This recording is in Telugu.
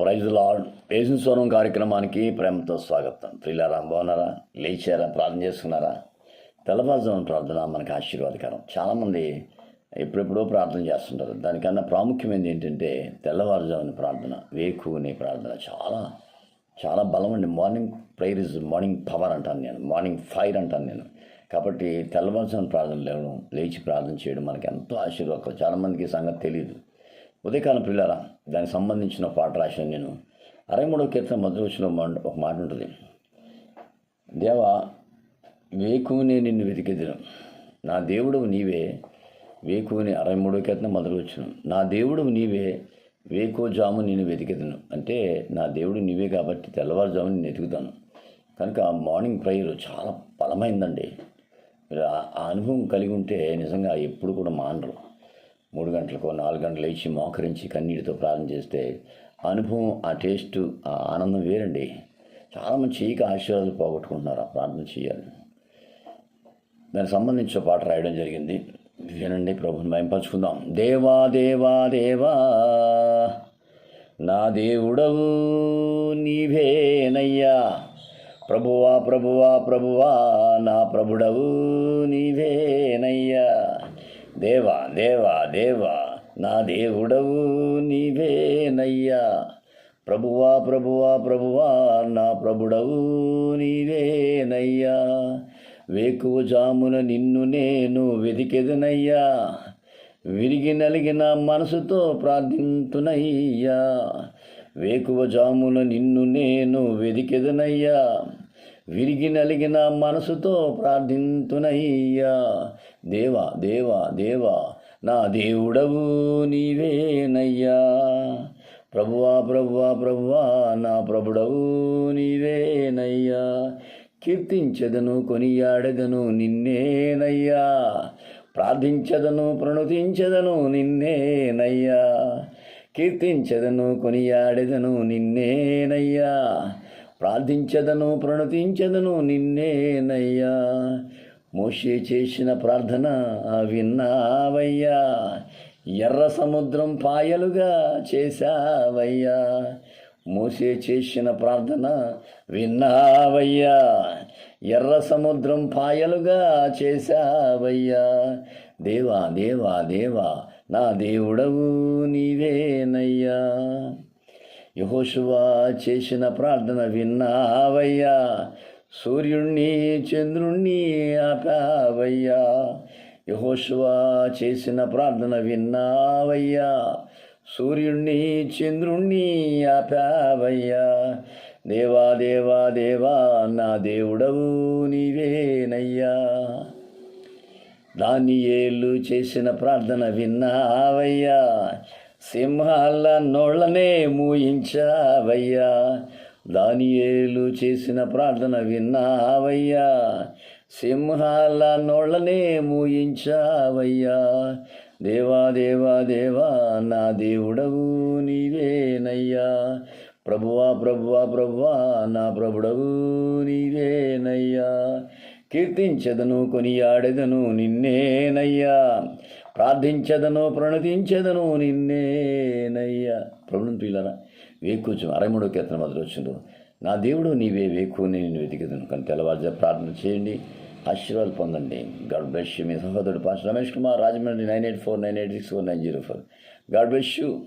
Praise lord. పేసిన స్వరం కార్యక్రమానికి ప్రేమతో స్వాగతం. ప్రియులారా బాగున్నారా? లేచారా? ప్రార్థన చేసుకున్నారా? తెల్లవారుజామున ప్రార్థన మనకి ఆశీర్వాదకరం. చాలామంది ఎప్పుడెప్పుడో ప్రార్థన చేస్తుంటారు. దానికన్నా ప్రాముఖ్యమైనది ఏంటంటే తెల్లవారుజామున ప్రార్థన వేకునే ప్రార్థన. చాలా చాలా బలం అండి morning prayer is morning power అంటాను నేను. మార్నింగ్ ఫైర్ అంటాను నేను. కాబట్టి తెల్లవారుజామున ప్రార్థన లేవడం లేచి ప్రార్థన చేయడం మనకి ఎంతో ఆశీర్వాదం చాలామందికి సంగతి తెలియదు ఉదయకాలం పిల్లల దానికి సంబంధించిన పాట రాశాను నేను. అరవై మూడవ కీర్తన మొదటి వచ్చిన ఒక మాట ఉంటుంది. దేవా వేకునే నిన్ను వెతికెదిను. నా దేవుడు నీవే వేకుని అరవై మూడవ కీర్తన మొదలు వచ్చిన నా దేవుడు నీవే వేకో జాము నేను వెతికెదను. అంటే నా దేవుడు నీవే కాబట్టి తెల్లవారుజాము నేను వెతుకుతాను. కనుక ఆ మార్నింగ్ ప్రేయర్ చాలా బలమైందండి. మీరు ఆ అనుభవం కలిగి ఉంటే నిజంగా ఎప్పుడు కూడా మానరు. మూడు గంటలకు నాలుగు గంటలు లేచి మోకరించి కన్నీటితో ప్రార్థన చేస్తే ఆ అనుభవం ఆ టేస్ట్ ఆ ఆనందం వేరండి. చాలామంది చేయక ఆశీర్వాదాలు పోగొట్టుకుంటున్నారు. ఆ ప్రార్థన చేయాలి. దానికి సంబంధించిన పాట రాయడం జరిగింది. వినండి ప్రభుని మేము పంచుకుందాం దేవా దేవా దేవా నా దేవుడవు నీవేనయ్యా ప్రభువా ప్రభువా ప్రభువా నా ప్రభుడవు నీవేనయ్యా దేవా దేవా దేవా నా దేవుడవు నీవేనయ్యా. ప్రభువా ప్రభువా ప్రభువా నా ప్రభుడవు నీవేనయ్యా. వేకువ జామున నిన్ను నేను వెతికెదనయ్యా విరిగి నలిగిన మనసుతో ప్రార్థింతునయ్యా. వేకువ జామున నిన్ను నేను వెతికెదనయ్యా విరిగి నలిగిన మనసుతో ప్రార్థింతునయ్యా. దేవా దేవా దేవా నా దేవుడవు నీవేనయ్యా. ప్రభువా ప్రభువా ప్రభువా నా ప్రభుడవు నీవేనయ్యా. కీర్తించదను కొనియాడదను నిన్నేనయ్యా. ప్రార్థించదను ప్రణుతించదను నిన్నేనయ్యా. కీర్తించదను కొనియాడెదను నిన్నేనయ్యా. ప్రార్థించదను ప్రణతించదను నిన్నేనయ్యా. మోషే చేసిన ప్రార్థన విన్నావయ్యా. ఎర్ర సముద్రం పాయలుగా చేశావయ్యా. మోసే చేసిన ప్రార్థన విన్నావయ్యా. ఎర్ర సముద్రం పాయలుగా చేశావయ్యా. దేవా దేవా దేవా నా దేవుడవు నీవేనయ్యా. యహోశువా చేసిన ప్రార్థన విన్నావయ్యా. సూర్యుణ్ణి చంద్రుణ్ణి ఆపావయ్యా. యహోశువా చేసిన ప్రార్థన విన్నావయ్యా. సూర్యుణ్ణి చంద్రుణ్ణి ఆపావయ్యా. దేవా దేవా దేవా నా దేవుడవు నీవేనయ్యా. దానియేలు చేసిన ప్రార్థన విన్నావయ్యా. సింహాల నోళ్ళనే మూయించావయ్యా. దానియేలు చేసిన ప్రార్థన విన్నావయ్యా. సింహాల నోళ్ళనే మూయించావయ్యా. దేవా దేవా దేవా నా దేవుడవు నీవేనయ్యా. ప్రభువా ప్రభువా ప్రభువా నా ప్రభుడవు నీవేనయ్యా. కీర్తించదను కొనియాడెదను నిన్నేనయ్యా. ప్రార్థించదను ప్రణతించదను నిన్నేనయ్యా. ప్రభుత్వం పిల్లరా వేకూచు అరవై మూడో కీర్తన మొదలు వచ్చిండు నా దేవుడు నీవే వేకుని నేను వెతికిదను. కానీ తెల్లవారుజా ప్రార్థన చేయండి ఆశీర్వాదాలు పొందండి. God bless you. మీ సహోదరుడు pass Ramesh Kumar Rajahmundry nine eight four nine eight six four nine zero four. God bless you.